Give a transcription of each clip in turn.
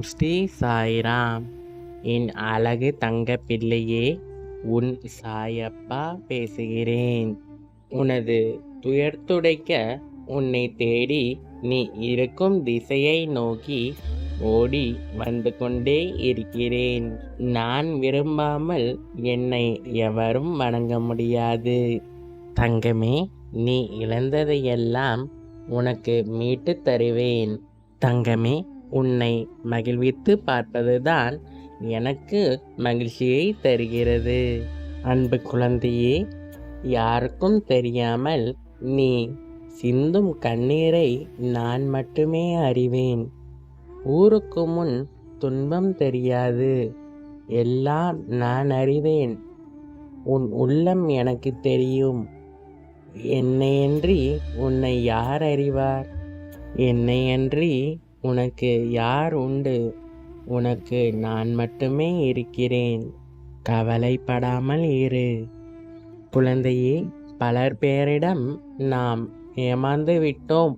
ஓம் ஸ்ரீ சாய்ராம். என் அழகு தங்க பிள்ளையே உன் சாயப்பா பேசுகிறேன். உனது துயர் துடைக்க உன்னை தேடி நீ இருக்கும் திசையை நோக்கி ஓடி வந்து கொண்டே இருக்கிறேன். நான் விரும்பாமல் என்னை எவரும் வணங்க முடியாது. தங்கமே நீ இழந்ததையெல்லாம் உனக்கு மீட்டு தருவேன். தங்கமே உன்னை மகிழ்வித்து பார்ப்பதுதான் எனக்கு மகிழ்ச்சியை தருகிறது. அன்பு குழந்தையே யாருக்கும் தெரியாமல் நீ சிந்தும் கண்ணீரை நான் மட்டுமே அறிவேன். ஊருக்கு முன் துன்பம் தெரியாது எல்லாம் நான் அறிவேன். உன் உள்ளம் எனக்கு தெரியும். என்னையன்றி உன்னை யார் அறிவார்? என்னையன்றி உனக்கு யார் உண்டு? உனக்கு நான் மட்டுமே இருக்கிறேன். கவலைப்படாமல் இரு. குழந்தையே பலர் பேரிடம் நாம் ஏமாந்து விட்டோம்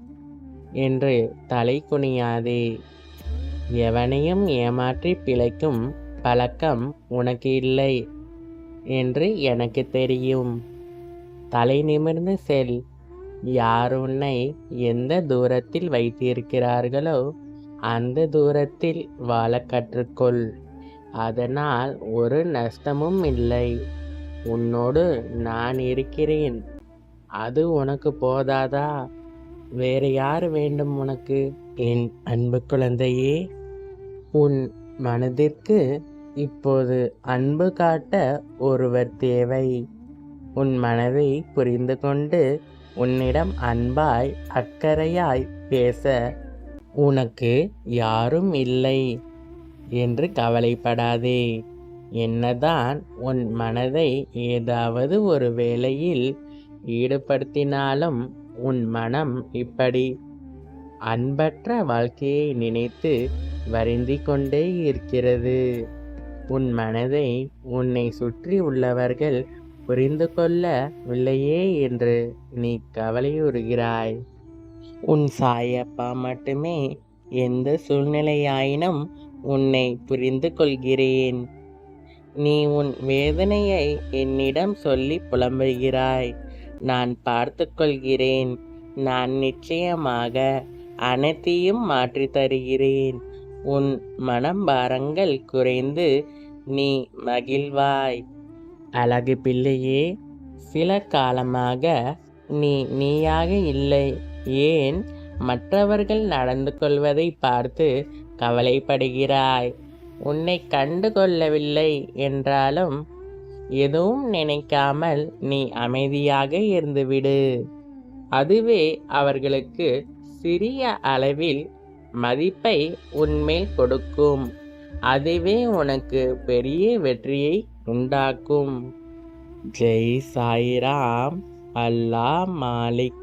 என்று தலை குனியாதே. எவனையும் ஏமாற்றி பிழைக்கும் பழக்கம் உனக்கு இல்லை என்று எனக்கு தெரியும். தலை நிமிர்ந்து செல். யார் உன்னை எந்த தூரத்தில் வைத்திருக்கிறார்களோ அந்த தூரத்தில் வாழ கற்றுக்கொள். அதனால் ஒரு நஷ்டமும் இல்லை. உன்னோடு நான் இருக்கிறேன். அது உனக்கு போதாதா? வேறு யார் வேண்டும் உனக்கு? என் அன்பு குழந்தையே உன் மனதிற்கு இப்போது அன்பு காட்ட ஒருவர் தேவை. உன் மனதை புரிந்து கொண்டு உன்னிடம் அன்பாய் அக்கறையாய் பேச உனக்கு யாரும் இல்லை என்று கவலைப்படாதே. என்னதான் உன் மனதை ஏதாவது ஒரு வேளையில் ஈடுபடுத்தினாலும் உன் மனம் இப்படி அன்பற்ற வாழ்க்கையை நினைத்து வருந்தி கொண்டே இருக்கிறது. உன் மனதை உன்னை சுற்றி உள்ளவர்கள் புரிந்து கொள்ளவில்லையே என்று நீ கவலையுறுகிறாய். உன் சாயப்பா மட்டுமே எந்த சூழ்நிலையாயினும் உன்னை புரிந்து கொள்கிறேன். நீ உன் வேதனையை என்னிடம் சொல்லி புலம்புகிறாய். நான் பார்த்து கொள்கிறேன். நான் நிச்சயமாக அனைத்தையும் மாற்றி தருகிறேன். உன் மனம் பாரங்கள் குறைந்து நீ மகிழ்வாய். அழகு பிள்ளையே சில காலமாக நீ நீயாக இல்லை. ஏன்? மற்றவர்கள் நடந்து கொள்வதை பார்த்து கவலைப்படுகிறாய். உன்னை கண்டு கொள்ளவில்லை என்றாலும் எதுவும் நினைக்காமல் நீ அமைதியாக இருந்துவிடு. அதுவே அவர்களுக்கு சிறிய அளவில் மதிப்பை உன்மேல் கொடுக்கும். அதுவே உனக்கு பெரிய வெற்றியை உண்டாக்கும் ஜெய் சாய்ராம் அல்லா மாலிக்